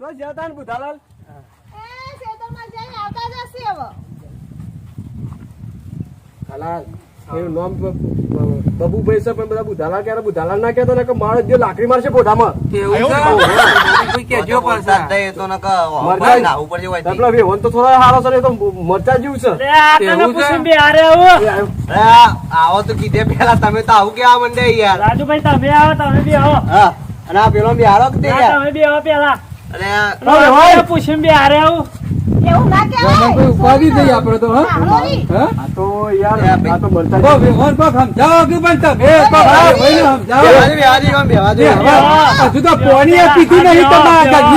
તો જતા ને બુધાલાલ એ ખેતરમાં જઈને આવતા જ હવે. હાલા એનું નામ બ- બ- પણ બધા બુધાલાલ ક્યારે? બુધાલાલ ના કહેતો કે મારો જે લાકડી મારશે કોઠામાં કેવું? છે? કોઈ કહેજો પાછા. પેલો વેવન તો બે આવો. આવો કીધે પેલા તમે તો આવું કેવા મંડે યાર. રાજુભાઈ તમે આવો તમે બી આવો. અને આ પેલો કે ના, યાર? તમે બી આવો પેલા અને આ ઓય, ઓય. પૂછીને બે હારે આવું. એવું ના કોઈ કહેવાય ઉપાધિ થઈ આપણે તો હા? હા? તો યાર આ તો મરચા બહુ જેવું. વ્યવહાર સમજાવો કે પણ તમે? કોક આ ભાઈને સમજાવો. બેહાજી, બેહાજી, આમ બેહાજી. એ હજુ તો પોણી પીધી નહીં.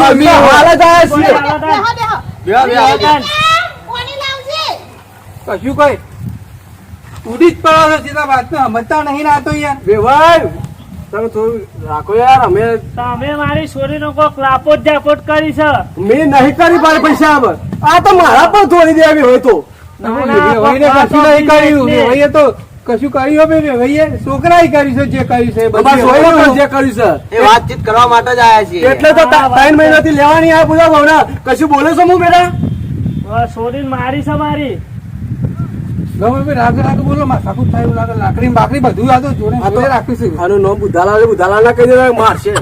અમે હાલ લાવજે. કશું કઈ. ઉડી જ પડો છો સીધા વાતને સમજતા નહીં ના તો યાર વેવાય તમે થોડું રાખો યાર અમે તમે મારી છોરીનો કોક લાપોટ જાપોટ કરી છે. મેં નહીં કરી મારે પૈસા આ તો મારા પણ થોડી દેવી હોય તો. ના, ના, વેવાઈને કોક કશું નહીં વાતો કર્યું. તો કશું કર્યું હવે વેવાઈએ છોકરાએ કર્યું છે જે કર્યું છે. જે કર્યું છે. એ વાતચીત કરવા માટે જ આયા છીએ. એટલે તો તા- ત્રણ મહિનાથી લેવાની આ બધા ભાવના. કશું બોલે છો હું બેટા? સોરી મારી છે મારી. ગમે રાગે રાગે બોલો માથા કૂટ થાય લાગે. લાકડી બાકડી બધું આ તો જોડે રાખીશું. આનું નામ બુધાલાલ બુધાલાલ ના કહી દેવાય મારશે.